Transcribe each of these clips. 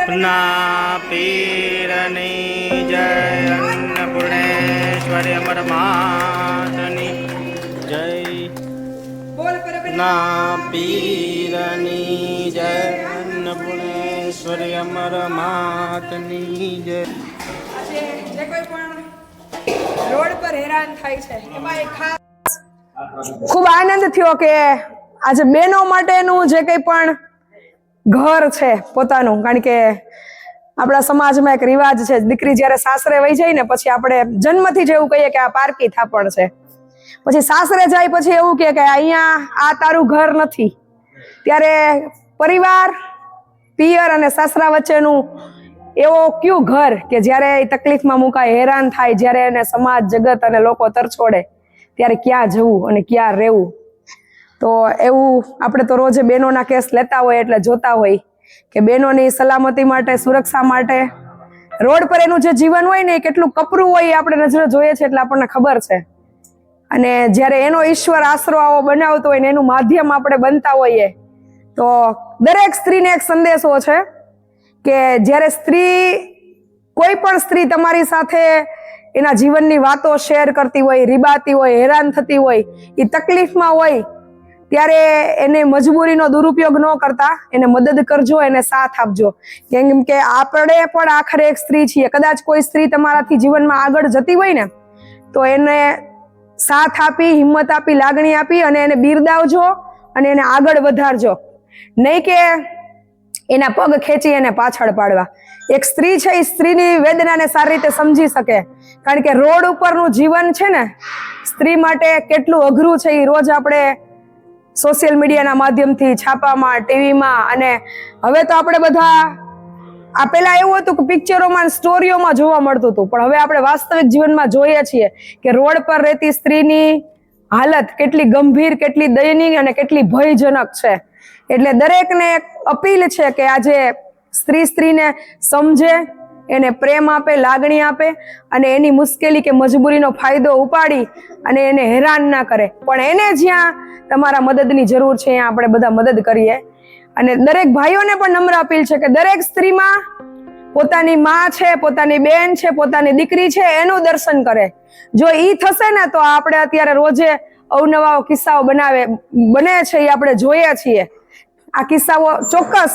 ના પીરની જય અન્નપૂર્ણેશ્વરી અમર માતની જય ના પીરની જય અન્નપૂર્ણેશ્વરી અમર માતની જય જે કોઈ પણ રોડ પર હેરાન થાય છે એમાં એક ખાસ ખૂબ આનંદ થયો કે આજે બહેનો માટેનું જે કંઈ પણ ઘર છે પોતાનું, કારણ કે આપણા સમાજમાં એક રિવાજ છે, દીકરી જ્યારે સાસરે વહી જાય ને, પછી આપણે જન્મથી જ એવું કહીએ કે આ પારકી થાપણ છે. પછી સાસરે જાય પછી એવું કે અહીંયા આ તારું ઘર નથી. ત્યારે પરિવાર, પિયર અને સાસરા વચ્ચેનું એવો કયું ઘર કે જ્યારે એ તકલીફમાં મુકાય, હેરાન થાય, જ્યારે એને સમાજ, જગત અને લોકો તરછોડે, ત્યારે ક્યાં જવું અને ક્યાં રહેવું? તો એવું આપણે તો રોજે બહેનોના કેસ લેતા હોય એટલે જોતા હોય કે બહેનોની સલામતી માટે, સુરક્ષા માટે, રોડ પર એનું જે જીવન હોય ને એ કેટલું કપરું હોય એ આપણે નજરે જોઈએ છે એટલે આપણને ખબર છે. અને જ્યારે એનો ઈશ્વર આશરો આવો બનાવતો હોય ને એનું માધ્યમ આપણે બનતા હોઈએ, તો દરેક સ્ત્રીને એક સંદેશો છે કે જ્યારે સ્ત્રી, કોઈ પણ સ્ત્રી તમારી સાથે એના જીવનની વાતો શેર કરતી હોય, રીબાતી હોય, હેરાન થતી હોય એ તકલીફમાં હોય ત્યારે એને મજબૂરીનો દુરુપયોગ ન કરતા એને મદદ કરજો, એને સાથ આપજો. કેમ કે આપણે પણ આખરે એક સ્ત્રી છીએ. કદાચ કોઈ સ્ત્રી તમારાથી જીવનમાં આગળ જતી હોય ને, તો એને સાથ આપી, હિંમત આપી, લાગણી આપી અને એને બિરદાવજો અને એને આગળ વધારજો. નહીં કે એના પગ ખેંચી એને પાછળ પાડવા. એક સ્ત્રી છે, એ સ્ત્રીની વેદનાને સારી રીતે સમજી શકે. કારણ કે રોડ ઉપરનું જીવન છે ને, સ્ત્રી માટે કેટલું અઘરું છે એ રોજ આપણે સોશિયલ મીડિયાના માધ્યમથી છાપામાં, ટીવીમાં અને હવે તો આપણે બધા, આ પેલા એવું હતું કે પિક્ચરોમાં સ્ટોરીઓમાં જોવા મળતું હતું, પણ હવે આપણે વાસ્તવિક જીવનમાં જોઈએ છીએ કે રોડ પર રહેતી સ્ત્રીની હાલત કેટલી ગંભીર, કેટલી દયનીય અને કેટલી ભયજનક છે. એટલે દરેકને એક અપીલ છે કે આજે સ્ત્રી સ્ત્રીને સમજે એને પ્રેમ આપે, લાગણી આપે અને એની મુશ્કેલી કે મજબૂરીનો ફાયદો ઉપાડી અને એને હેરાન ના કરે. પણ એને જ્યાં તમારા મદદની જરૂર છે, ત્યાં આપણે બધા મદદ કરીએ. અને દરેક ભાઈઓને પણ નમ્ર અપીલ છે કે દરેક સ્ત્રીમાં પોતાની માં છે, પોતાની બેન છે, પોતાની દીકરી છે, એનું દર્શન કરે. જો ઈ થશે ને, તો આપણે અત્યારે રોજે અવનવા કિસ્સાઓ બનાવે, બને છે એ આપણે જોઈએ છીએ. આ કિસ્સાઓ ચોક્કસ.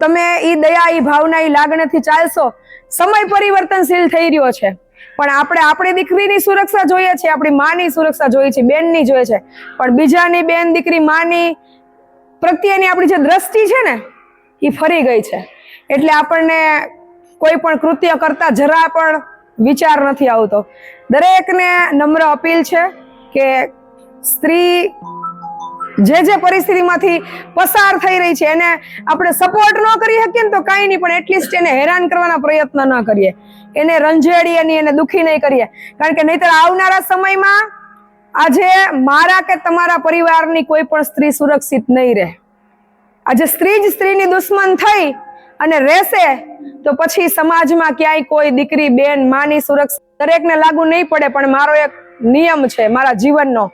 તમે ઈ દયા, ઈ ભાવના, ઈ લાગણીથી ચાલશો સમય પરિવર્તનશીલ થઈ રહ્યો છે. પણ આપણે આપણી દીકરીની સુરક્ષા જોઈએ છે, આપણી માની સુરક્ષા જોઈએ છે, બેનની જોઈએ છે. પણ બીજાની બેન દીકરી માની પ્રત્યેની આપણી જે દ્રષ્ટિ છે ને એ ફરી ગઈ છે. એટલે આપણને કોઈ પણ કૃત્ય કરતા જરા પણ વિચાર નથી આવતો. દરેકને નમ્ર અપીલ છે કે સ્ત્રી જે જે પરિસ્થિતિમાંથી પસાર થઈ રહી છે, એને આપણે સપોર્ટ ન કરી શકીએ ને તો કાંઈ નહીં, પણ એટલીસ્ટ એને હેરાન કરવાના પ્રયત્ન ન કરીએ. એને રંજેડીએ નહીં, એને દુખી નહીં કરીએ. કારણ કે નહીતર આવનારા સમયમાં આજે મારા કે તમારા પરિવારની કોઈ પણ સ્ત્રી સુરક્ષિત નહીં રહે. આજે સ્ત્રી જ સ્ત્રીની દુશ્મન થઈ અને રહેશે, તો પછી સમાજમાં ક્યાંય કોઈ દીકરી, બેન, માની સુરક્ષા દરેકને લાગુ નહીં પડે, પણ મારો એક નિયમ છે, મારા જીવનનો.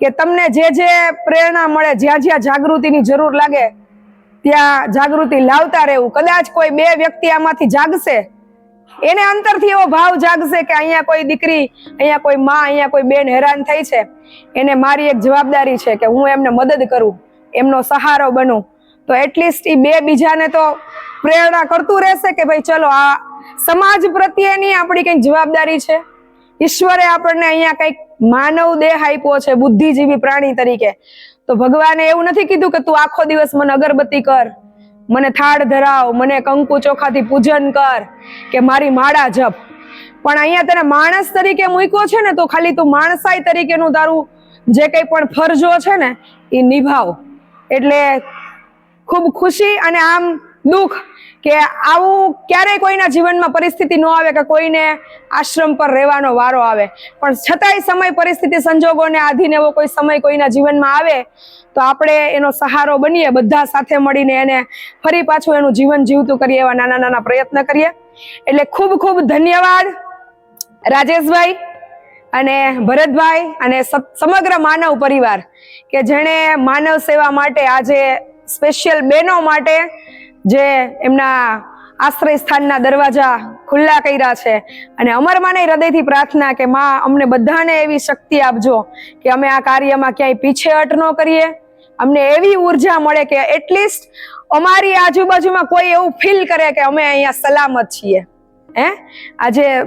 કે તમને જે જે પ્રેરણા મળે, જ્યાં જ્યાં જાગૃતિની જરૂર લાગે, ત્યાં જાગૃતિ લાવતા રહેવું. કદાચ કોઈ બે વ્યક્તિ આમાંથી જાગશે, એને અંતરથી એવો ભાવ જાગશે કે અહીંયા કોઈ દીકરી, અહીંયા કોઈ માં, અહીંયા કોઈ બેન હેરાન થઈ છે. એને મારી એક જવાબદારી છે કે હું એમને મદદ કરું, એમનો સહારો બનું. તો એટલીસ્ટ એ બે બીજાને તો પ્રેરણા કરતું રહેશે કે ભાઈ ચલો, આ સમાજ પ્રત્યેની આપણી કંઈક જવાબદારી છે. ઈશ્વરે આપણને અહીંયા કંઈક માનવ દેહ આપ્યો છે, બુદ્ધિજીવી પ્રાણી તરીકે. તો ભગવાને એવું નથી કીધું કે તું આખો દિવસ મને અગરબત્તી કર, મને થાળ ધરાવ, મને કંકુ ચોખાથી પૂજન કર, કે મારી માળા જપ. પણ અહીંયા તને માણસ તરીકે મૂક્યો છે ને, તો ખાલી તું માણસાઈ તરીકેનું તારું જે કંઈ પણ ફરજો છે ને, એ નિભાવ. એટલે ખૂબ ખુશી અને આમ દુઃખ કે આવું ક્યારેય કોઈના જીવનમાં પરિસ્થિતિ ન આવે કે કોઈને આશ્રમ પર રહેવાનો વારો આવે. પણ છતાંય સમય પરિસ્થિતિ સંજોગોને આધીન એવો કોઈ સમય કોઈના જીવનમાં આવે તો આપણે એનો સહારો બનીએ, બધા સાથે મળીને એને ફરી પાછું એનું જીવન જીવતું કરીએ એવા નાના નાના પ્રયત્ન કરીએ. એટલે ખૂબ ખૂબ ધન્યવાદ રાજેશભાઈ અને ભરતભાઈ અને સમગ્ર માનવ પરિવાર કે જેણે માનવ સેવા માટે આજે સ્પેશિયલ બહેનો માટે જે એમના આશ્રય સ્થાનના દરવાજા ખુલ્લા કર્યા છે. અને અમર માને હૃદયથી પ્રાર્થના કે માં, અમને બધાને એવી શક્તિ આપજો કે અમે આ કાર્યમાં ક્યાંય પીછેહટ ન કરીએ. અમને એવી ઊર્જા મળે કે એટલીસ્ટ અમારી આજુબાજુમાં કોઈ એવું ફીલ કરે કે અમે અહીંયા સલામત છીએ. હે? આજે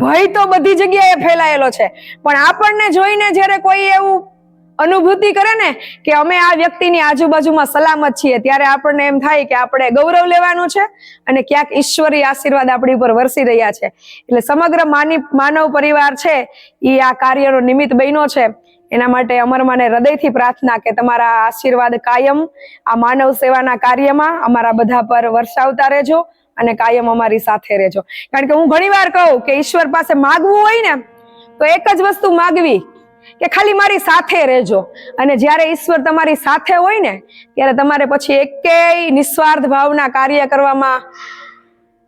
ભય તો બધી જગ્યાએ ફેલાયેલો છે. પણ આપણને જોઈને જ્યારે કોઈ એવું અનુભૂતિ કરે ને કે અમે આ વ્યક્તિની આજુબાજુમાં સલામત છીએ, ત્યારે આપણને એમ થાય કે આપણે ગૌરવ લેવાનું છે અને ક્યાંક ઈશ્વરી આશીર્વાદ આપણી ઉપર વરસી રહ્યા છે. એટલે સમગ્ર માની, માનવ પરિવાર છે એ આ કાર્યનો નિમિત્ત બન્યો છે. એના માટે અમરમાને હૃદયથી પ્રાર્થના કે તમારા આશીર્વાદ કાયમ આ માનવ સેવાના કાર્યમાં અમારા બધા પર વરસાવતા રહેજો અને કાયમ અમારી સાથે રહેજો. કારણ કે હું ઘણીવાર કહું કે ઈશ્વર પાસે માગવું હોય ને, તો એક જ વસ્તુ માગવી કે ખાલી મારી સાથે રહેજો. અને જ્યારે ઈશ્વર તમારી સાથે હોય ને, ત્યારે તમારે પછી એકેય નિસ્વાર્થ ભાવના કાર્ય કરવામાં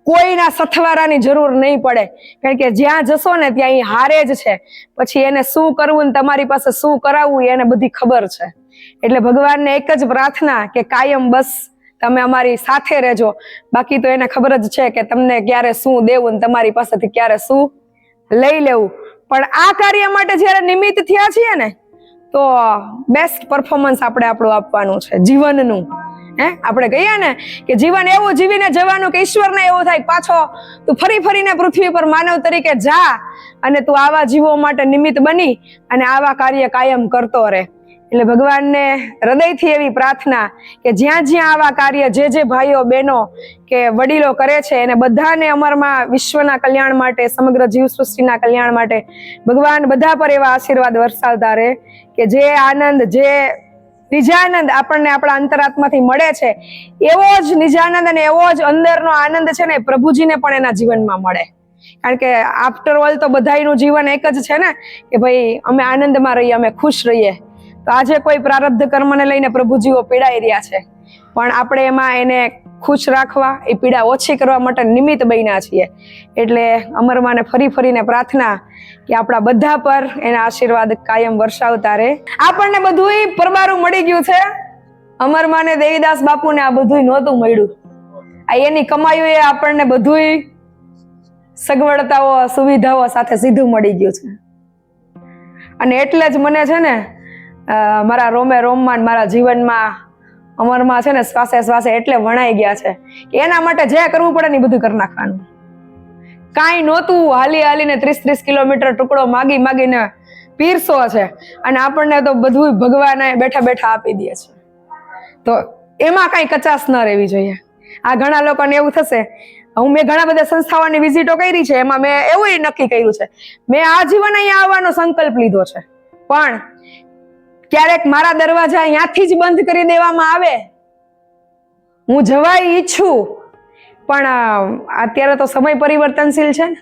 કોઈના સથવારાની જરૂર નહીં પડે. કારણ કે જ્યાં જશો ને ત્યાં અહીં હારે જ છે. પછી એને શું કરવું ને તમારી પાસે શું કરાવવું એને બધી ખબર છે. એટલે ભગવાનને એક જ પ્રાર્થના કે કાયમ બસ તમે અમારી સાથે રહેજો. બાકી તો એને ખબર જ છે કે તમને ક્યારે શું દેવું ને તમારી પાસેથી ક્યારે શું લઈ લેવું. પણ આ કાર્ય માટે જ્યારે નિમિત્ત થયા છીએ ને, તો બેસ્ટ પરફોર્મન્સ આપણે આપણું આપવાનું છે, જીવનનું. હે? આપણે કહીએ ને કે જીવન એવું જીવીને જવાનું કે ઈશ્વરને એવું થાય, પાછો તું ફરી ફરીને પૃથ્વી પર માનવ તરીકે જા અને તું આવા જીવો માટે નિમિત્ત બની અને આવા કાર્ય કાયમ કરતો રહે. એટલે ભગવાનને હૃદયથી એવી પ્રાર્થના કે જ્યાં જ્યાં આવા કાર્ય જે જે ભાઈઓ, બહેનો કે વડીલો કરે છે, એને બધાને અમરમાં વિશ્વના કલ્યાણ માટે, સમગ્ર જીવ સૃષ્ટિના કલ્યાણ માટે ભગવાન બધા પર એવા આશીર્વાદ વરસાવતા રહે કે જે આનંદ, જે નિજાનંદ આપણને આપણા અંતરાત્માથી મળે છે, એવો જ નિજાનંદ અને એવો જ અંદરનો આનંદ છે ને પ્રભુજીને પણ એના જીવનમાં મળે. કારણ કે આફ્ટર ઓલ તો બધાયનું જીવન એક જ છે ને? કે ભાઈ, અમે આનંદમાં રહીએ, અમે ખુશ રહીએ. તો આજે કોઈ પ્રારબ્ધ કર્મને લઈને પ્રભુજીઓ પીડાઈ રહ્યા છે. પણ આપણે એમાં એને ખુશ રાખવા, એ પીડા ઓછી કરવા માટે નિમિત્ત બન્યા છીએ. એટલે અમરમાને ફરી ફરીને પ્રાર્થના કે આપણા બધા પર એના આશીર્વાદ કાયમ વરસાવતા રહે. આપણને બધુંય પરમારું મળી ગયું છે. અમરમાને દેવીદાસ બાપુને આ બધુંય નહોતું મળ્યું. આ એની કમાયું એ આપણને બધુંય સગવડતાઓ, સુવિધાઓ સાથે સીધું મળી ગયું છે. અને એટલે જ મને છે ને મારા રોમે રોમમાં મારા જીવનમાં અમરમાં છે ને શ્વાસે શ્વાસે એટલે વણાઈ ગયા છે. કે એના માટે જે કરવું પડે ને બધું કરી નાખવાનું. કાંઈ નહોતું, હાલી હાલીને ત્રીસ ત્રીસ કિલોમીટર ટુકડો માગી માગીને પીરસો છે અને આપણને તો બધું ભગવાને બેઠા બેઠા આપી દે છે. તો એમાં કાંઈ કચાશ ન રહેવી જોઈએ. આ ઘણા લોકોને એવું થશે. હું મેં ઘણા બધા સંસ્થાઓની વિઝિટો કરી છે, એમાં મેં એવું નક્કી કર્યું છે. મેં આ જીવન અહીંયા આવવાનો સંકલ્પ લીધો છે. પણ ક્યારેક મારા દરવાજા અહીંયાથી જ બંધ કરી દેવામાં આવે? હું જવાય ઈચ્છું, પણ અત્યારે તો સમય પરિવર્તનશીલ છે ને,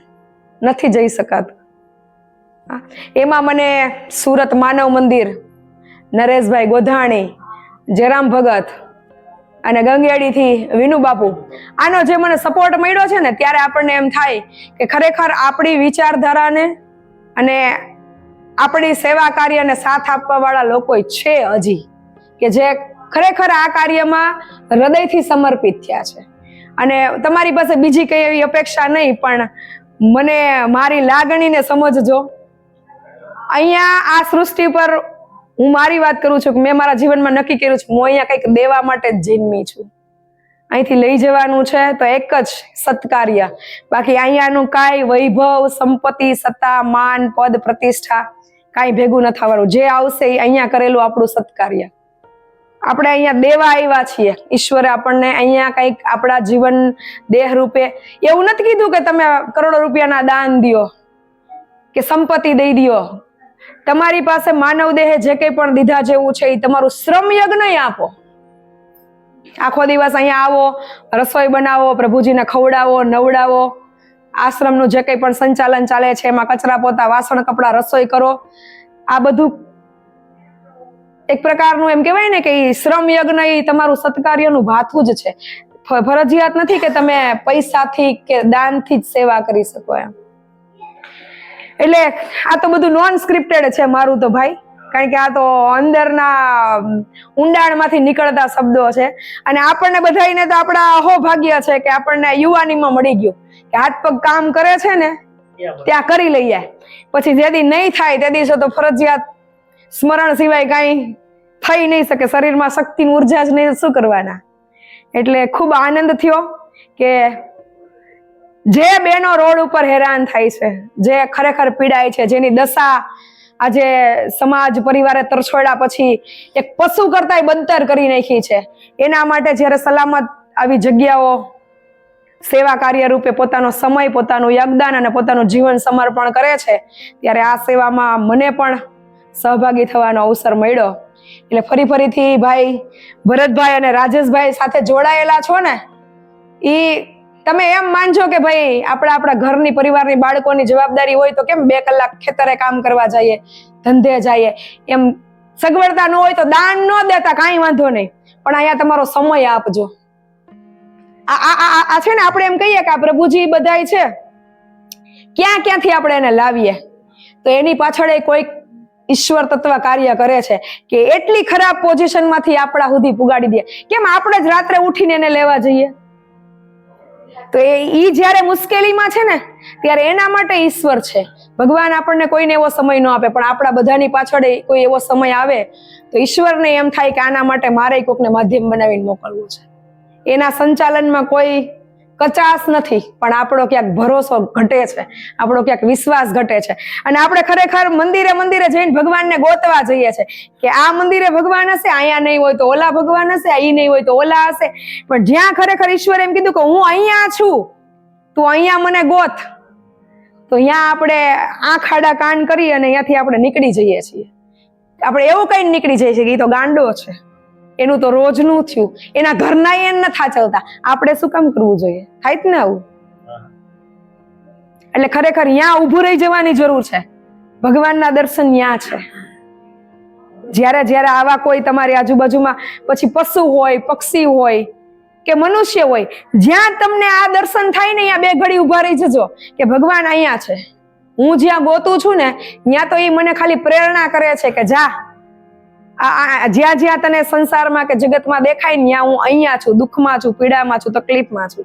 નથી જઈ શકાતું. એમાં મને સુરત માનવ મંદિર, નરેશભાઈ ગોધાણી, જયરામ ભગત અને ગંગેડીથી વિનુ બાપુ. આનો જે મને સપોર્ટ મળ્યો છે ને, ત્યારે આપણને એમ થાય કે ખરેખર આપણી વિચારધારાને અને આપણી સેવા કાર્યને સાથ આપવા વાળા લોકો છે હજી, કે જે ખરેખર આ કાર્યમાં હૃદયથી સમર્પિત થયા છે. અને તમારી પાસે બીજી કઈ એવી અપેક્ષા નહીં, પણ મને મારી લાગણીને સમજજો. અહીંયા આ સૃષ્ટિ પર હું મારી વાત કરું છું કે મેં મારા જીવનમાં નક્કી કર્યું છે હું અહીંયા કંઈક દેવા માટે જ જન્મી છું. અહીંથી લઈ જવાનું છે તો એક જ સત્કાર્ય. બાકી અહીંયાનું કાંઈ વૈભવ, સંપત્તિ, સત્તા, માન, પદ, પ્રતિષ્ઠા કાંઈ ભેગું ન થવાનું. જે આવશે એ અહીંયા કરેલું આપણું સત્કાર્ય. આપણે અહીંયા દેવા આવ્યા છીએ. ઈશ્વરે આપણને અહીંયા કંઈક આપણા જીવન દેહ રૂપે એવું નથી કીધું કે તમે કરોડો રૂપિયાના દાન દ્યો, કે સંપત્તિ દઈ દ્યો. તમારી પાસે માનવ દેહે જે કંઈ પણ દીધા જેવું છે એ તમારું શ્રમ યજ્ઞ આપો. આખો દિવસ અહીંયા આવો, રસોઈ બનાવો, પ્રભુજીને ખવડાવો, નવડાવો. આશ્રમનું જે કંઈ પણ સંચાલન ચાલે છે, એમાં કચરા પોતા, વાસણ, કપડાં, રસોઈ કરો. આ બધું એક પ્રકારનું એમ કહેવાય ને કે શ્રમ યજ્ઞ એ તમારું સત્કાર્યનું ભાથું જ છે. ફરજિયાત નથી કે તમે પૈસાથી કે દાનથી જ સેવા કરી શકો એમ. એટલે આ તો બધું નોન સ્ક્રિપ્ટેડ છે મારું તો ભાઈ. કારણ કે આ તો અંદરના ઊંડાણમાંથી નીકળતા શબ્દો છે. અને આપણને બધાને તો આપણા અહોભાગ્ય છે કે આપણને યુવાનીમાં મળી ગયું. કે હાથ પગ કામ કરે છે ને ત્યાં કરી લઈએ. પછી જે દી નહીં થાય તે દિવસે તો ફરજિયાત સ્મરણ સિવાય કાંઈ થઈ નહીં શકે. શરીરમાં શક્તિ ઊર્જા જ નહીં શું કરવાના? એટલે ખૂબ આનંદ થયો કે જે બેનો રોડ ઉપર હેરાન થાય છે જે ખરેખર પીડાય છે જેની દશા આજે સમાજ પરિવારે તરછોડ્યા પછી એક પશુ કરતા બંતર કરી નાખી છે. એના માટે જ્યારે સલામત આવી જગ્યાઓ સેવા કાર્ય રૂપે પોતાનો સમય, પોતાનું યોગદાન અને પોતાનું જીવન સમર્પણ કરે છે, ત્યારે આ સેવામાં મને પણ સહભાગી થવાનો અવસર મળ્યો. એટલે ફરી ફરીથી ભાઈ, ભરતભાઈ અને રાજેશભાઈ સાથે જોડાયેલા છો ને? ઈ તમે એમ માનજો કે ભાઈ, આપણે આપણા ઘરની પરિવારની બાળકોની જવાબદારી હોય તો કેમ બે કલાક ખેતરે કામ કરવા જઈએ, ધંધે જઈએ? એમ સગવડતા ન હોય તો દાન ન દેતા, કાંઈ વાંધો નહીં. પણ અહીંયા તમારો સમય આપજો. આ છે ને આપણે એમ કહીએ કે આ પ્રભુજી બધાય છે. ક્યાં, ક્યાંથી આપણે એને લાવીએ? તો એની પાછળ એ કોઈક ઈશ્વર તત્વ કાર્ય કરે છે કે એટલી ખરાબ પોઝિશનમાંથી આપણા સુધી પુગાડી દે. કેમ આપણે જ રાત્રે ઉઠીને એને લેવા જઈએ? તો એ ઈ જ્યારે મુશ્કેલીમાં છે ને, ત્યારે એના માટે ઈશ્વર છે. ભગવાન આપણને કોઈને એવો સમય ન આપે, પણ આપણા બધાની પાછળ કોઈ એવો સમય આવે, તો ઈશ્વરને એમ થાય કે આના માટે મારે કોકને માધ્યમ બનાવીને મોકલવું છે. એના સંચાલનમાં કોઈ કચાશ નથી, પણ આપણો ક્યાંક ભરોસો ઘટે છે, આપણો ક્યાંક વિશ્વાસ ઘટે છે. અને આપણે ખરેખર મંદિરે મંદિરે જઈને ભગવાનને ગોતવા જઈએ છે કે આ મંદિરે ભગવાન હશે અહીંયા નહીં હોય તો ઓલા ભગવાન હશે અહીં નહીં હોય તો ઓલા હશે. પણ જ્યાં ખરેખર ઈશ્વરે એમ કીધું કે હું અહીંયા છું, તું અહીંયા મને ગોત. તો અહીંયા આપણે આંખ આડા કાન કરી અને અહીંયાથી આપણે નીકળી જઈએ છીએ. આપણે એવું કઈ નીકળી જઈએ છીએ કે એ તો ગાંડો છે. એનું તો રોજનું થયું. એના ઘરના એને નથી ચાલતા આપણે શું કામ કરવું જોઈએ? થાય જ ને આવું? એટલે ખરેખર ત્યાં ઊભું રહી જવાની જરૂર છે. ભગવાનના દર્શન ત્યાં છે. જ્યારે જ્યારે આવા કોઈ તમારી આજુબાજુમાં પછી પશુ હોય પક્ષી હોય કે મનુષ્ય હોય જ્યાં તમને આ દર્શન થાય ને અહીંયા બે ઘડી ઊભા રહી જજો કે ભગવાન અહીંયા છે. હું જ્યાં ગોતું છું ને ત્યાં તો એ મને ખાલી પ્રેરણા કરે છે કે જા જ્યાં જ્યાં તને સંસારમાં કે જગતમાં દેખાય, ત્યાં હું અહીંયા છું, દુઃખમાં છું, પીડામાં છું, તકલીફમાં છું.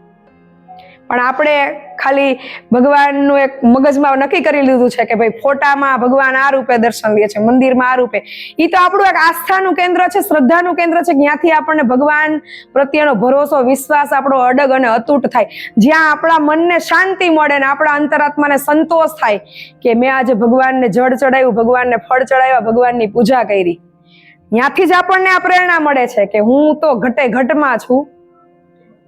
પણ આપણે ખાલી ભગવાનનું એક મગજમાં નક્કી કરી લીધું છે કે ભાઈ ફોટામાં ભગવાન આ રૂપે દર્શન દે છે, મંદિરમાં આ રૂપે. એ તો આપણું એક આસ્થાનું કેન્દ્ર છે, શ્રદ્ધાનું કેન્દ્ર છે કે ત્યાંથી આપણને ભગવાન પ્રત્યેનો ભરોસો, વિશ્વાસ આપણો અડગ અને અતૂટ થાય. જ્યાં આપણા મનને શાંતિ મળે ને આપણા અંતરાત્માને સંતોષ થાય કે મેં આજે ભગવાનને જળ ચડાવ્યું, ભગવાનને ફળ ચડાવ્યા, ભગવાનની પૂજા કરી. ત્યાંથી જ આપણને આ પ્રેરણા મળે છે કે હું તો ઘટે ઘટમાં છું.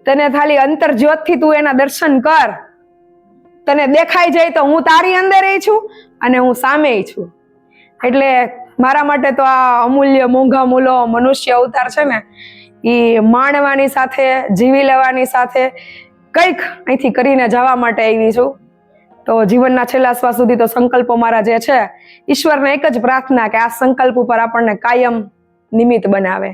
તને ખાલી અંતર જ્યોતથી તું એના દર્શન કર. તને દેખાઈ જાય તો હું તારી અંદર છું અને હું સામે છું. એટલે મારા માટે તો આ અમૂલ્ય મોંઘા મૂલો મનુષ્ય અવતાર છે ને એ માણવાની સાથે, જીવી લેવાની સાથે કંઈક અહીંથી કરીને જવા માટે આવી છું. તો જીવનના છેલ્લા શ્વાસ સુધી તો સંકલ્પો મારા જે છે, ઈશ્વરને એક જ પ્રાર્થના કે આ સંકલ્પ ઉપર આપણને કાયમ નિમિત્ત બનાવે.